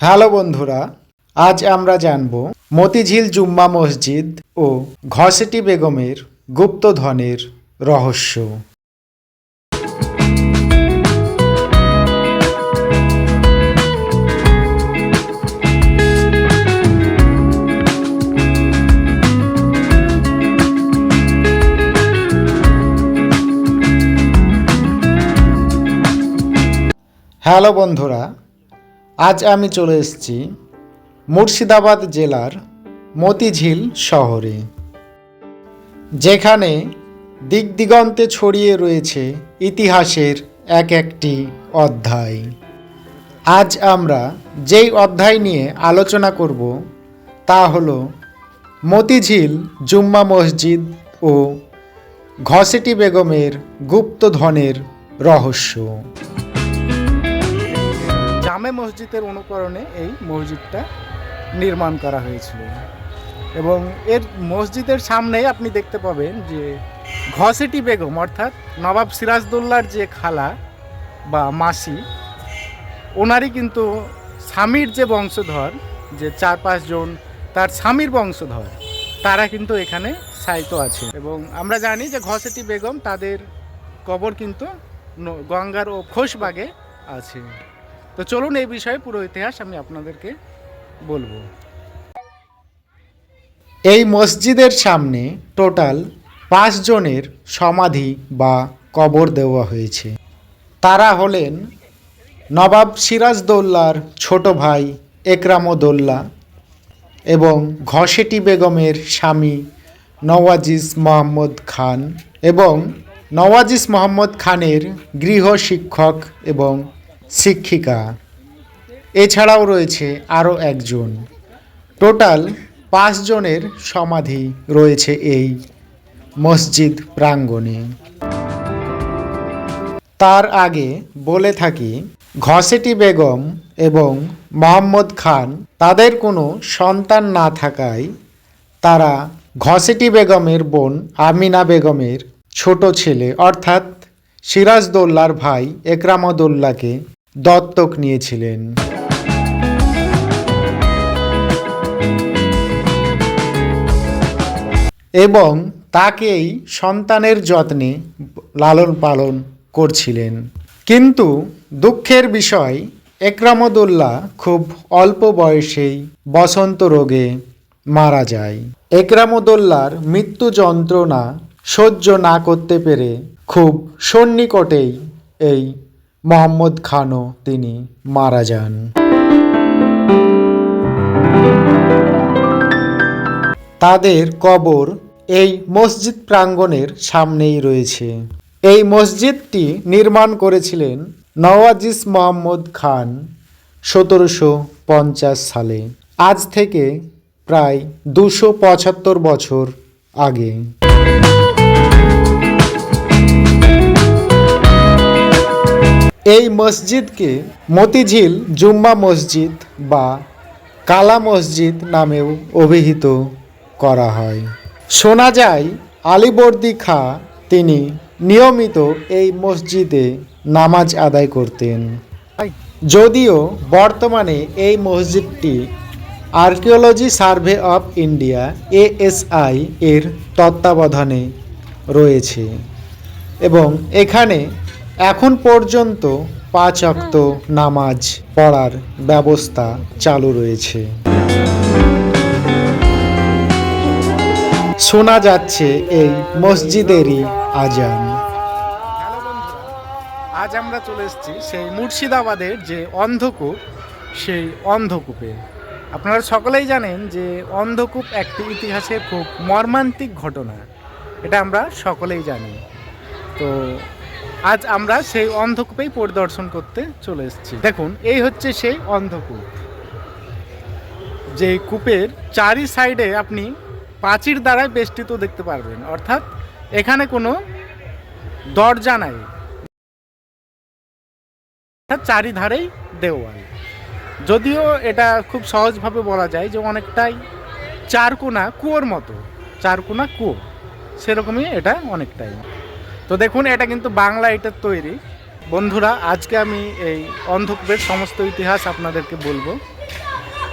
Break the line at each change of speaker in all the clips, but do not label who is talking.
Hello বন্ধুরা, আজ আমরা জানব মতিঝিল জুম্মা মসজিদ ও ঘসেটি বেগমের গুপ্তধনের রহস্য। হ্যালো বন্ধুরা আজ আমি চলে এসেছি মুর্শিদাবাদ জেলার মতিঝিল শহরে, যেখানে দিক দিগন্তে ছড়িয়ে রয়েছে ইতিহাসের এক একটি অধ্যায়। আজ আমরা যেই অধ্যায় নিয়ে আলোচনা করব তা হলো মতিঝিল জুম্মা মসজিদ ও ঘসেটি বেগমের গুপ্তধনের রহস্য। জামে মসজিদের অনুকরণে এই মসজিদটা নির্মাণ করা হয়েছিল। এবং এর মসজিদের সামনেই আপনি দেখতে পাবেন যে ঘসেটি বেগম, অর্থাৎ নবাব সিরাজদৌল্লার যে খালা বা মাসি, ওনারই কিন্তু স্বামীর যে বংশধর, যে চার পাঁচজন তার স্বামীর বংশধর, তারা কিন্তু এখানে সাইত আছে এবং আমরা জানি যে ঘসেটি বেগম তাদের কবর কিন্তু গঙ্গার ও খোশবাগে আছে। তো চলুন এই বিষয়ে পুরো ইতিহাস আমি আপনাদেরকে বলব। এই মসজিদের সামনে টোটাল পাঁচজনের সমাধি বা কবর দেওয়া হয়েছে। তারা হলেন নবাব সিরাজদৌল্লার ছোট ভাই একরামদৌল্লা এবং ঘসেটি বেগমের স্বামী নওয়াজিস মোহাম্মদ খান এবং নওয়াজিস মোহাম্মদ খানের গৃহ শিক্ষক এবং শিক্ষিকা। এছাড়াও রয়েছে আরও একজন। টোটাল পাঁচজনের সমাধি রয়েছে এই মসজিদ প্রাঙ্গণে। তার আগে বলে থাকি, ঘসেটি বেগম এবং মোহাম্মদ খান তাদের কোনো সন্তান না থাকায় তারা ঘসেটি বেগমের বোন আমিনা বেগমের ছোট ছেলে অর্থাৎ সিরাজদৌল্লার ভাই একরামদৌল্লাকে দত্তক নিয়েছিলেন। এবং তাকেই সন্তানের যত্নে লালন পালন করছিলেন। কিন্তু দুঃখের বিষয়, একরামদুল্লাহ খুব অল্প বয়সেই বসন্ত রোগে মারা যায়। একরামদুল্লার মৃত্যু যন্ত্রণা সহ্য না করতে পেরে খুব সন্নিকটেই এই মোহাম্মদ খানও তিনি মারা যান। তাদের কবর এই মসজিদ প্রাঙ্গণের সামনেই রয়েছে। এই মসজিদটি নির্মাণ করেছিলেন নওয়াজিস মোহাম্মদ খান সতেরোশো পঞ্চাশ সালে। আজ থেকে প্রায় দুশো পঁচাত্তর বছর আগে। এই মসজিদকে মতিঝিল জুম্মা মসজিদ বা কালা মসজিদ নামেও অভিহিত করা হয়। শোনা যায়, আলিবর্দি খা তিনি নিয়মিত এই মসজিদে নামাজ আদায় করতেন। যদিও বর্তমানে এই মসজিদটি archaeology survey of India, ASI এর তত্ত্বাবধানে রয়েছে এবং এখানে এখন পর্যন্ত পাঁচ অক্ত নামাজ পড়ার ব্যবস্থা চালু রয়েছে। শোনা যাচ্ছে এই মসজিদেরই আজান। আজ আমরা চলে এসেছি সেই মুর্শিদাবাদের যে অন্ধকূপ, সেই অন্ধকূপে। আপনারা সকলেই জানেন যে অন্ধকূপ একটি ইতিহাসের খুব মর্মান্তিক ঘটনা, এটা আমরা সকলেই জানি। তো আজ আমরা সেই অন্ধকূপেই পরিদর্শন করতে চলে এসেছি। দেখুন, এই হচ্ছে সেই অন্ধকূপ। যে কূপের চারি সাইডে আপনি প্রাচীর দ্বারাই বেষ্টিত দেখতে পারবেন। অর্থাৎ এখানে কোনো দরজা নাই। চারিধারেই দেওয়াল। যদিও এটা খুব সহজভাবে বলা যায় যে অনেকটাই চারকোনা কুয়োর মতো। চারকোনা কুয়ো। সেরকমই এটা অনেকটাই। তো দেখুন, এটা কিন্তু বাংলা এটার তৈরি। বন্ধুরা, আজকে আমি এই অন্ধকূপের সমস্ত ইতিহাস আপনাদেরকে বলব।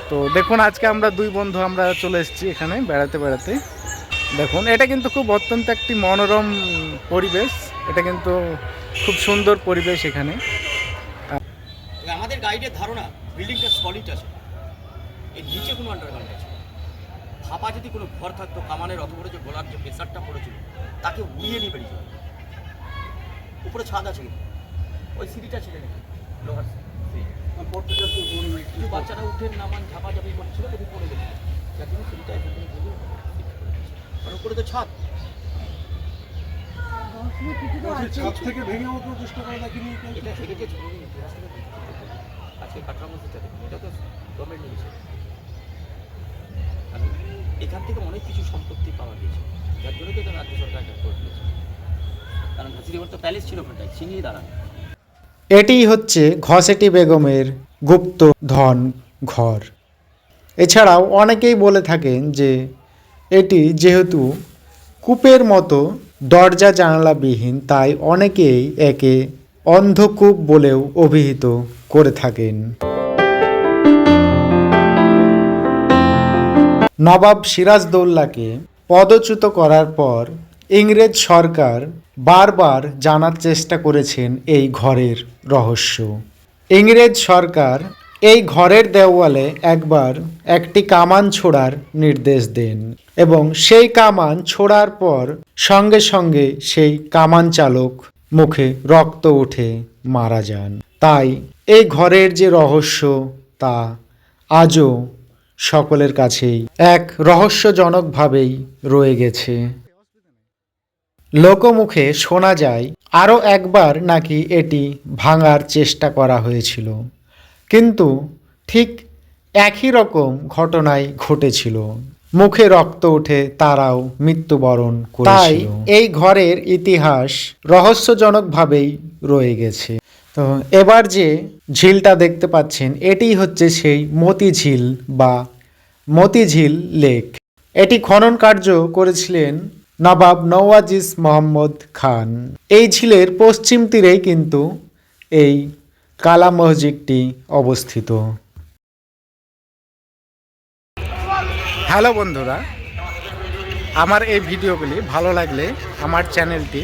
তো দেখুন, আজকে আমরা দুই বন্ধু আমরা চলে এসেছি এখানে, বেড়াতে বেড়াতে। দেখুন, এটা কিন্তু খুব অত্যন্ত একটি মনোরম পরিবেশ। এটা কিন্তু খুব সুন্দর পরিবেশ এখানে।
আমাদের গাইডের ধারণা বিল্ডিংটা সলিড আছে। এর নিচে কোনো আন্ডারগ্রাউন্ড আছে। ফাঁপা যদি কোনো ঘর থাকতো, কামানের অত বড় যে গোলার যে প্রেসারটা পড়েছিল, তাকে উড়িয়ে নিয়ে বেরিয়ে উপরে ছাদ আছে কিন্তু। ওই সিঁড়িটা ছিল নাকি লোহার। কিছু বাচ্চারা উঠে নামান ঝাপাঝাপি করছিল যদি পড়ে গেছে। যার জন্য সিঁড়িটা করে কারণ উপরে তো ছাদ।
ছাদ থেকে ভেঙে ওঠো চেষ্টা করে দেখিনি
এটা হেরিটেজ আজকে কাটরা মসজিদটা দেখুন। এটা তো গভর্নমেন্ট নিয়েছে। এখান থেকে অনেক কিছু সম্পত্তি পাওয়া গেছে। যার জন্য তো রাজ্য সরকার করে দিয়েছে। দাঁড়ান।
এটি হচ্ছে ঘসেটি বেগমের গুপ্ত ধন ঘর। এছাড়াও অনেকেই বলে থাকেন যে এটি যেহেতু কূপের মতো দরজা জানালাবিহীন, তাই অনেকেই একে অন্ধকূপ বলেও অভিহিত করে থাকেন। নবাব সিরাজদৌল্লাকে পদচ্যুত করার পর ইংরেজ সরকার বারবার জানার চেষ্টা করেছেন এই ঘরের রহস্য। ইংরেজ সরকার এই ঘরের দেওয়ালে একবার একটি কামান ছোড়ার নির্দেশ দেন এবং সেই কামান ছোড়ার পর সঙ্গে সঙ্গে সেই কামান চালক মুখে রক্ত উঠে মারা যান। তাই এই ঘরের যে রহস্য তা আজও সকলের কাছেই এক রহস্যজনকভাবেই রয়ে গেছে। লোকমুখে শোনা যায় আরও একবার নাকি এটি ভাঙার চেষ্টা করা হয়েছিল। কিন্তু ঠিক একই রকম ঘটনাই ঘটেছিল। মুখে রক্ত উঠে তারাও মৃত্যুবরণ তাই এই ঘরের ইতিহাস রহস্যজনকভাবেই রয়ে গেছে। তো এবার যে ঝিলটা দেখতে পাচ্ছেন এটি হচ্ছে সেই মতি ঝিল বা মতিঝিল লেক। এটি খনন কার্য করেছিলেন নবাব নওয়াজিস মোহাম্মদ খান। এই ঝিলের পশ্চিম তীরেই কিন্তু এই কালা মসজিদটি অবস্থিত। হ্যালো বন্ধুরা, আমার এই ভিডিওগুলি ভালো লাগলে আমার চ্যানেলটি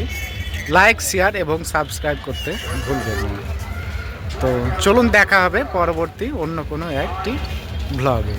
লাইক, শেয়ার এবং সাবস্ক্রাইব করতে ভুলবেন না। তো চলুন দেখা হবে পরবর্তী অন্য কোনো একটি ব্লগে।